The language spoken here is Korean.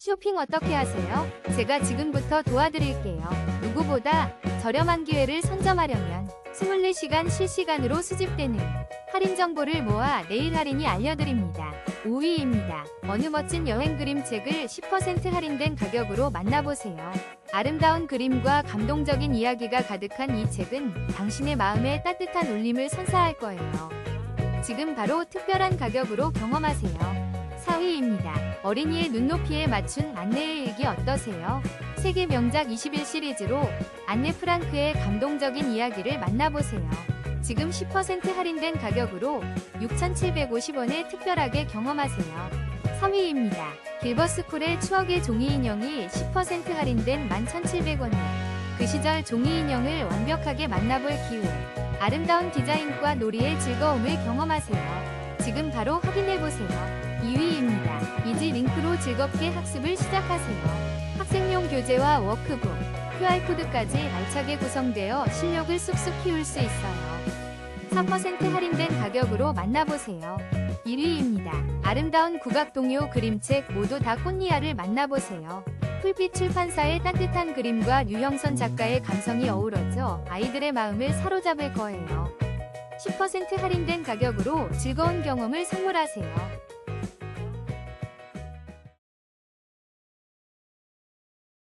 쇼핑 어떻게 하세요? 제가 지금부터 도와드릴게요. 누구보다 저렴한 기회를 선점하려면 24시간 실시간으로 수집되는 할인 정보를 모아 내일 할인이 알려드립니다. 5위입니다. 어느 멋진 여행 그림책을 10% 할인된 가격으로 만나보세요. 아름다운 그림과 감동적인 이야기가 가득한 이 책은 당신의 마음에 따뜻한 울림을 선사할 거예요. 지금 바로 특별한 가격으로 경험하세요. 4위입니다. 어린이의 눈높이에 맞춘 안내의 일기 어떠세요? 세계 명작 21 시리즈로 안네 프랑크의 감동적인 이야기를 만나보세요. 지금 10% 할인된 가격으로 6,750원에 특별하게 경험하세요. 3위입니다. 길버스쿨의 추억의 종이 인형이 10% 할인된 11,700원에 그 시절 종이 인형을 완벽하게 만나볼 기회. 아름다운 디자인과 놀이의 즐거움을 경험하세요. 지금 바로 확인해보세요. 2위입니다. 이지 링크로 즐겁게 학습을 시작하세요. 학생용 교재와 워크북, QR코드까지 알차게 구성되어 실력을 쑥쑥 키울 수 있어요. 4% 할인된 가격으로 만나보세요. 1위입니다. 아름다운 국악동요 그림책 모두 다 꽃니아를 만나보세요. 풀빛 출판사의 따뜻한 그림과 유형선 작가의 감성이 어우러져 아이들의 마음을 사로잡을 거예요. 10% 할인된 가격으로 즐거운 경험을 선물하세요.